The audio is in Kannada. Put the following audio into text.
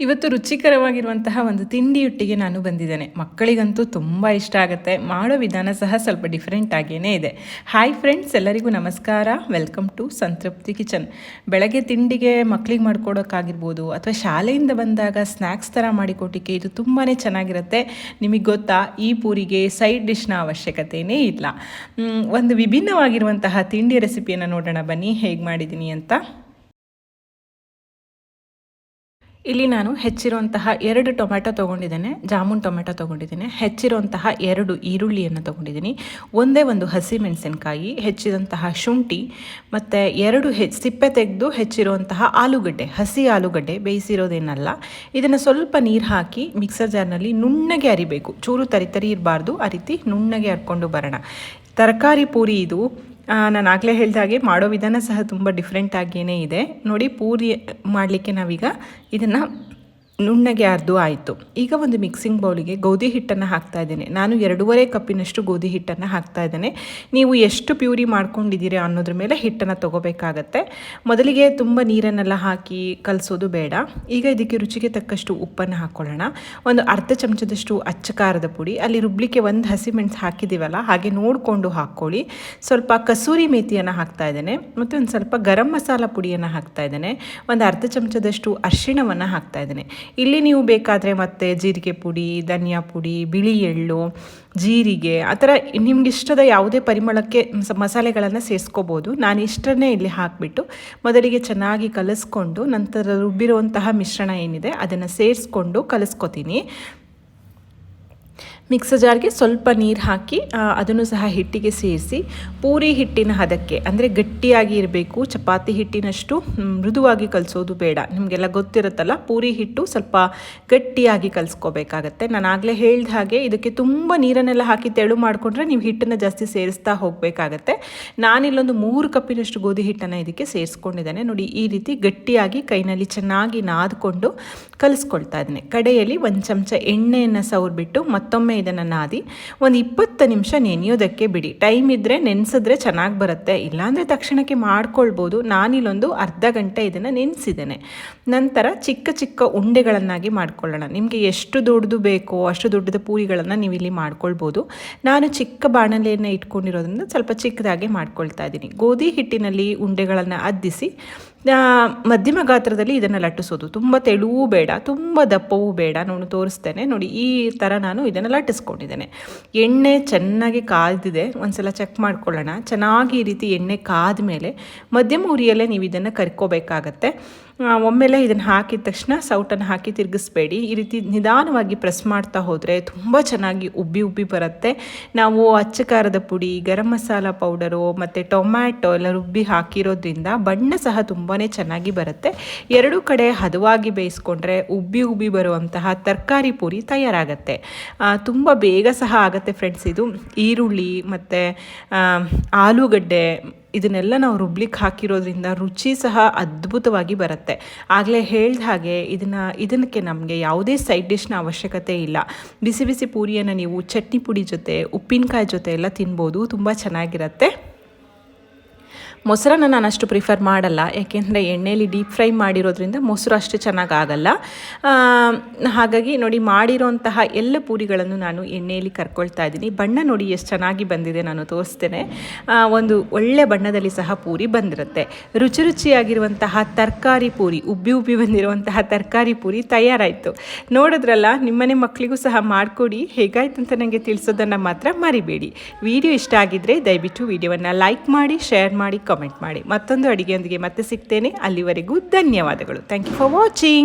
ಇವತ್ತು ರುಚಿಕರವಾಗಿರುವಂತಹ ಒಂದು ತಿಂಡಿಯೊಟ್ಟಿಗೆ ನಾನು ಬಂದಿದ್ದೇನೆ. ಮಕ್ಕಳಿಗಂತೂ ತುಂಬ ಇಷ್ಟ ಆಗುತ್ತೆ. ಮಾಡೋ ವಿಧಾನ ಸಹ ಸ್ವಲ್ಪ ಡಿಫ್ರೆಂಟ್ ಆಗೇನೇ ಇದೆ. ಹಾಯ್ ಫ್ರೆಂಡ್ಸ್ ಎಲ್ಲರಿಗೂ ನಮಸ್ಕಾರ. Welcome to Santrupti kitchen. ಬೆಳಗ್ಗೆ ತಿಂಡಿಗೆ ಮಕ್ಕಳಿಗೆ ಮಾಡ್ಕೊಡೋಕ್ಕಾಗಿರ್ಬೋದು ಅಥವಾ ಶಾಲೆಯಿಂದ ಬಂದಾಗ ಸ್ನ್ಯಾಕ್ಸ್ ಥರ ಮಾಡಿಕೊಟ್ಟಿಕೆ ಇದು ತುಂಬಾ ಚೆನ್ನಾಗಿರುತ್ತೆ. ನಿಮಗೆ ಗೊತ್ತಾ? ಈ ಪೂರಿಗೆ ಸೈಡ್ ಡಿಶ್ನ ಅವಶ್ಯಕತೆಯೇ ಇಲ್ಲ. ಒಂದು ವಿಭಿನ್ನವಾಗಿರುವಂತಹ ತಿಂಡಿ ರೆಸಿಪಿಯನ್ನು ನೋಡೋಣ ಬನ್ನಿ. ಹೇಗೆ ಮಾಡಿದ್ದೀನಿ ಅಂತ? ಇಲ್ಲಿ ನಾನು ಹೆಚ್ಚಿರುವಂತಹ ಎರಡು ಟೊಮೆಟೊ ತೊಗೊಂಡಿದ್ದೇನೆ, ಜಾಮೂನ್ ಟೊಮೆಟೊ ತೊಗೊಂಡಿದ್ದೇನೆ, ಹೆಚ್ಚಿರುವಂತಹ ಎರಡು ಈರುಳ್ಳಿಯನ್ನು ತೊಗೊಂಡಿದ್ದೀನಿ. ಒಂದೇ ಒಂದು ಹಸಿ ಮೆಣಸಿನಕಾಯಿ, ಹೆಚ್ಚಿದಂತಹ ಶುಂಠಿ, ಮತ್ತು ಎರಡು ಹೆ, ಸಿಪ್ಪೆ ತೆಗೆದು ಹೆಚ್ಚಿರುವಂತಹ ಆಲೂಗಡ್ಡೆ, ಹಸಿ ಆಲೂಗಡ್ಡೆ ಬೇಯಿಸಿರೋದೇನಲ್ಲ, ಇದನ್ನು ಸ್ವಲ್ಪ ನೀರು ಹಾಕಿ ಮಿಕ್ಸರ್ ಜಾರ್ನಲ್ಲಿ ನುಣ್ಣಗೆ ಅರಿಬೇಕು. ಚೂರು ತರಿತರಿ ತರಿ ಇರಬಾರ್ದು, ಆ ರೀತಿ ನುಣ್ಣಗೆ ಹರ್ಕೊಂಡು ಬರೋಣ. ತರಕಾರಿ ಪೂರಿ ಇದು ನಾನು ಆಗಲೇ ಹೇಳಿದ ಹಾಗೆ ಮಾಡೋ ವಿಧಾನ ಸಹ ತುಂಬ ಡಿಫ್ರೆಂಟ್ ಆಗಿಯೇ ಇದೆ. ನೋಡಿ ಪೂರಿ ಮಾಡಲಿಕ್ಕೆ ನಾವೀಗ ಇದನ್ನು ನುಣ್ಣಗೆ ಅರ್ದು ಆಯಿತು. ಈಗ ಒಂದು ಮಿಕ್ಸಿಂಗ್ ಬೌಲಿಗೆ ಗೋಧಿ ಹಿಟ್ಟನ್ನು ಹಾಕ್ತಾ ಇದ್ದೇನೆ. ನಾನು ಎರಡೂವರೆ ಕಪ್ಪಿನಷ್ಟು ಗೋಧಿ ಹಿಟ್ಟನ್ನು ಹಾಕ್ತಾ ಇದ್ದೇನೆ. ನೀವು ಎಷ್ಟು ಪ್ಯೂರಿ ಮಾಡ್ಕೊಂಡಿದ್ದೀರಿ ಅನ್ನೋದ್ರ ಮೇಲೆ ಹಿಟ್ಟನ್ನು ತೊಗೋಬೇಕಾಗತ್ತೆ. ಮೊದಲಿಗೆ ತುಂಬ ನೀರನ್ನೆಲ್ಲ ಹಾಕಿ ಕಲಿಸೋದು ಬೇಡ. ಈಗ ಇದಕ್ಕೆ ರುಚಿಗೆ ತಕ್ಕಷ್ಟು ಉಪ್ಪನ್ನು ಹಾಕ್ಕೊಳ್ಳೋಣ ಒಂದು ಅರ್ಧ ಚಮಚದಷ್ಟು ಅಚ್ಚ ಖಾರದ ಪುಡಿ, ಅಲ್ಲಿ ರುಬ್ಲಿಕ್ಕೆ ಒಂದು ಹಸಿಮೆಣಸು ಹಾಕಿದ್ದೀವಲ್ಲ ಹಾಗೆ ನೋಡಿಕೊಂಡು ಹಾಕ್ಕೊಳ್ಳಿ. ಸ್ವಲ್ಪ ಕಸೂರಿ ಮೇಥಿಯನ್ನು ಹಾಕ್ತಾ ಇದ್ದೇನೆ. ಮತ್ತು ಒಂದು ಸ್ವಲ್ಪ ಗರಂ ಮಸಾಲ ಪುಡಿಯನ್ನು ಹಾಕ್ತಾ ಇದ್ದೇನೆ. ಒಂದು ಅರ್ಧ ಚಮಚದಷ್ಟು ಅರಿಶಿಣವನ್ನು ಹಾಕ್ತಾ ಇದ್ದೇನೆ. ಇಲ್ಲಿ ನೀವು ಬೇಕಾದರೆ ಮತ್ತೆ ಜೀರಿಗೆ ಪುಡಿ, ಧನಿಯಾ ಪುಡಿ, ಬಿಳಿ ಎಳ್ಳು, ಜೀರಿಗೆ, ಆ ಥರ ನಿಮ್ಗೆ ಇಷ್ಟದ ಯಾವುದೇ ಪರಿಮಳಕ್ಕೆ ಮಸಾಲೆಗಳನ್ನು ಸೇರಿಸ್ಕೋಬೋದು. ನಾನು ಇಷ್ಟನ್ನೇ ಇಲ್ಲಿ ಹಾಕಿಬಿಟ್ಟು ಮೊದಲಿಗೆ ಚೆನ್ನಾಗಿ ಕಲಿಸ್ಕೊಂಡು ನಂತರ ರುಬ್ಬಿರುವಂತಹ ಮಿಶ್ರಣ ಏನಿದೆ ಅದನ್ನು ಸೇರಿಸ್ಕೊಂಡು ಕಲಿಸ್ಕೊತೀನಿ. ಮಿಕ್ಸರ್ ಜಾರ್ಗೆ ಸ್ವಲ್ಪ ನೀರು ಹಾಕಿ ಅದನ್ನು ಸಹ ಹಿಟ್ಟಿಗೆ ಸೇರಿಸಿ, ಪೂರಿ ಹಿಟ್ಟಿನ ಹದಕ್ಕೆ, ಅಂದರೆ ಗಟ್ಟಿಯಾಗಿ ಇರಬೇಕು, ಚಪಾತಿ ಹಿಟ್ಟಿನಷ್ಟು ಮೃದುವಾಗಿ ಕಲಿಸೋದು ಬೇಡ. ನಿಮಗೆಲ್ಲ ಗೊತ್ತಿರುತ್ತಲ್ಲ, ಪೂರಿ ಹಿಟ್ಟು ಸ್ವಲ್ಪ ಗಟ್ಟಿಯಾಗಿ ಕಲಿಸ್ಕೋಬೇಕಾಗತ್ತೆ. ನಾನು ಆಗಲೇ ಹೇಳ್ದ ಹಾಗೆ ಇದಕ್ಕೆ ತುಂಬ ನೀರನ್ನೆಲ್ಲ ಹಾಕಿ ತೆಳು ಮಾಡಿಕೊಂಡ್ರೆ ನೀವು ಹಿಟ್ಟನ್ನು ಜಾಸ್ತಿ ಸೇರಿಸ್ತಾ ಹೋಗಬೇಕಾಗತ್ತೆ. ನಾನಿಲ್ಲೊಂದು ಮೂರು ಕಪ್ಪಿನಷ್ಟು ಗೋಧಿ ಹಿಟ್ಟನ್ನು ಇದಕ್ಕೆ ಸೇರಿಸ್ಕೊಂಡಿದ್ದೇನೆ. ನೋಡಿ, ಈ ರೀತಿ ಗಟ್ಟಿಯಾಗಿ ಕೈನಲ್ಲಿ ಚೆನ್ನಾಗಿ ನಾದ್ಕೊಂಡು ಕಲಿಸ್ಕೊಳ್ತಾ ಇದ್ದೇನೆ ಕಡೆಯಲ್ಲಿ ಒಂದು ಚಮಚ ಎಣ್ಣೆಯನ್ನು ಸವರ್ಬಿಟ್ಟು ಮತ್ತೊಮ್ಮೆ ಇದನ್ನು ನಾದಿ ಒಂದು ಇಪ್ಪತ್ತು ನಿಮಿಷ ನೆನೆಯೋದಕ್ಕೆ ಬಿಡಿ. ಟೈಮ್ ಇದ್ದರೆ ನೆನೆಸಿದ್ರೆ ಚೆನ್ನಾಗಿ ಬರುತ್ತೆ. ಇಲ್ಲಾಂದರೆ ತಕ್ಷಣಕ್ಕೆ ಮಾಡ್ಕೊಳ್ಬೋದು. ನಾನಿಲ್ಲೊಂದು ಅರ್ಧ ಗಂಟೆ ಇದನ್ನು ನೆನೆಸಿದ್ದೇನೆ. ನಂತರ ಚಿಕ್ಕ ಚಿಕ್ಕ ಉಂಡೆಗಳನ್ನಾಗಿ ಮಾಡ್ಕೊಳ್ಳೋಣ. ನಿಮಗೆ ಎಷ್ಟು ದೊಡ್ಡದು ಬೇಕೋ ಅಷ್ಟು ದೊಡ್ಡದ ಪೂರಿಗಳನ್ನು ನೀವು ಇಲ್ಲಿ ಮಾಡ್ಕೊಳ್ಬೋದು. ನಾನು ಚಿಕ್ಕ ಬಾಣಲೆಯನ್ನು ಇಟ್ಕೊಂಡಿರೋದ್ರಿಂದ ಸ್ವಲ್ಪ ಚಿಕ್ಕದಾಗಿ ಮಾಡ್ಕೊಳ್ತಾ ಇದ್ದೀನಿ. ಗೋಧಿ ಹಿಟ್ಟಿನಲ್ಲಿ ಉಂಡೆಗಳನ್ನು ಅದ್ದಿಸಿ ಮಧ್ಯಮ ಗಾತ್ರದಲ್ಲಿ ಇದನ್ನು ಲಟ್ಟಿಸೋದು. ತುಂಬ ತೆಳುವೂ ಬೇಡ, ತುಂಬ ದಪ್ಪವೂ ಬೇಡ. ನಾನು ತೋರಿಸ್ತೇನೆ. ನೋಡಿ, ಈ ಥರ ನಾನು ಇದನ್ನು ಲಟ್ಟಿಸ್ಕೊಂಡಿದ್ದೇನೆ. ಎಣ್ಣೆ ಚೆನ್ನಾಗಿ ಕಾದಿದೆ ಒಂದ್ಸಲ ಚೆಕ್ ಮಾಡ್ಕೊಳ್ಳೋಣ. ಚೆನ್ನಾಗಿ ಈ ರೀತಿ ಎಣ್ಣೆ ಕಾದ ಮೇಲೆ ಮಧ್ಯಮ ಉರಿಯಲ್ಲೇ ನೀವು ಇದನ್ನು ಕರ್ಕೋಬೇಕಾಗತ್ತೆ. ಒಮ್ಮೆಲೆ ಇದನ್ನು ಹಾಕಿದ ತಕ್ಷಣ ಸೌಟನ್ನು ಹಾಕಿ ತಿರುಗಿಸ್ಬೇಡಿ. ಈ ರೀತಿ ನಿಧಾನವಾಗಿ ಪ್ರೆಸ್ ಮಾಡ್ತಾ ಹೋದರೆ ತುಂಬ ಚೆನ್ನಾಗಿ ಉಬ್ಬಿ ಉಬ್ಬಿ ಬರುತ್ತೆ. ನಾವು ಅಚ್ಚ ಖಾರದ ಪುಡಿ, ಗರಂ ಮಸಾಲ ಪೌಡರು ಮತ್ತು ಟೊಮ್ಯಾಟೊ ಎಲ್ಲ ರುಬ್ಬಿ ಹಾಕಿರೋದ್ರಿಂದ ಬಣ್ಣ ಸಹ ತುಂಬಾ ಚೆನ್ನಾಗಿ ಬರುತ್ತೆ. ಎರಡೂ ಕಡೆ ಹದವಾಗಿ ಬೇಯಿಸ್ಕೊಂಡ್ರೆ ಉಬ್ಬಿ ಉಬ್ಬಿ ಬರುವಂತಹ ತರಕಾರಿ ಪೂರಿ ತಯಾರಾಗತ್ತೆ. ತುಂಬ ಬೇಗ ಸಹ ಆಗುತ್ತೆ ಫ್ರೆಂಡ್ಸ್ ಇದು. ಈರುಳ್ಳಿ, ಮತ್ತು ಆಲೂಗಡ್ಡೆ ಇದನ್ನೆಲ್ಲ ನಾವು ರುಬ್ಲಿಕ್ಕೆ ಹಾಕಿರೋದ್ರಿಂದ ರುಚಿ ಸಹ ಅದ್ಭುತವಾಗಿ ಬರುತ್ತೆ. ಆಗಲೇ ಹೇಳ್ದ ಹಾಗೆ ಇದನ್ನು, ಇದಕ್ಕೆ ನಮಗೆ ಯಾವುದೇ ಸೈಡ್ ಡಿಶ್ನ ಅವಶ್ಯಕತೆ ಇಲ್ಲ. ಬಿಸಿ ಬಿಸಿ ಪೂರಿಯನ್ನು ನೀವು ಚಟ್ನಿ ಪುಡಿ ಜೊತೆ, ಉಪ್ಪಿನಕಾಯಿ ಜೊತೆ ಎಲ್ಲ ತಿನ್ಬೋದು, ತುಂಬ ಚೆನ್ನಾಗಿರುತ್ತೆ. ಮೊಸರನ್ನು ನಾನು ಅಷ್ಟು ಪ್ರಿಫರ್ ಮಾಡಲ್ಲ. ಯಾಕೆಂದರೆ ಎಣ್ಣೆಯಲ್ಲಿ ಡೀಪ್ ಫ್ರೈ ಮಾಡಿರೋದ್ರಿಂದ ಮೊಸರು ಅಷ್ಟು ಚೆನ್ನಾಗಿ ಆಗಲ್ಲ ಆ, ಹಾಗಾಗಿ ನೋಡಿ ಮಾಡಿರೋಂತಹ ಎಲ್ಲ ಪೂರಿಗಳನ್ನು ನಾನು ಎಣ್ಣೆಯಲ್ಲಿ ಕರ್ಕೊಳ್ತಾ ಇದ್ದೀನಿ. ಬಣ್ಣ ನೋಡಿ ಎಷ್ಟು ಚೆನ್ನಾಗಿ ಬಂದಿದೆ ನಾನು ತೋರಿಸ್ತೇನೆ. ಒಂದು ಒಳ್ಳೆ ಬಣ್ಣದಲ್ಲಿ ಸಹ ಪೂರಿ ಬಂದಿರುತ್ತೆ. ರುಚಿ ರುಚಿಯಾಗಿರುವಂತಹ ತರಕಾರಿ ಪೂರಿ ಉಬ್ಬಿ ಉಬ್ಬಿ ಬಂದಿರುವಂತಹ ತರಕಾರಿ ಪೂರಿ ತಯಾರಾಯಿತು. ನೋಡಿದ್ರಲ್ಲ ನಿಮ್ಮನೆ ಮಕ್ಕಳಿಗೂ ಸಹ ಮಾಡಿಕೊಡಿ. ಹೇಗಾಯ್ತು ಅಂತ ನನಗೆ ತಿಳಿಸೋದನ್ನು ಮಾತ್ರ ಮರಿಬೇಡಿ. ವಿಡಿಯೋ ಇಷ್ಟ ಆಗಿದ್ದರೆ ದಯವಿಟ್ಟು ವಿಡಿಯೋವನ್ನು ಲೈಕ್ ಮಾಡಿ ಶೇರ್ ಮಾಡಿ ಕಮೆಂಟ್ ಮಾಡಿ ಮತ್ತೊಂದು ಅಡುಗೆಯೊಂದಿಗೆ ಮತ್ತೆ ಸಿಗ್ತೇನೆ. ಅಲ್ಲಿವರೆಗೂ ಧನ್ಯವಾದಗಳು. Thank you for watching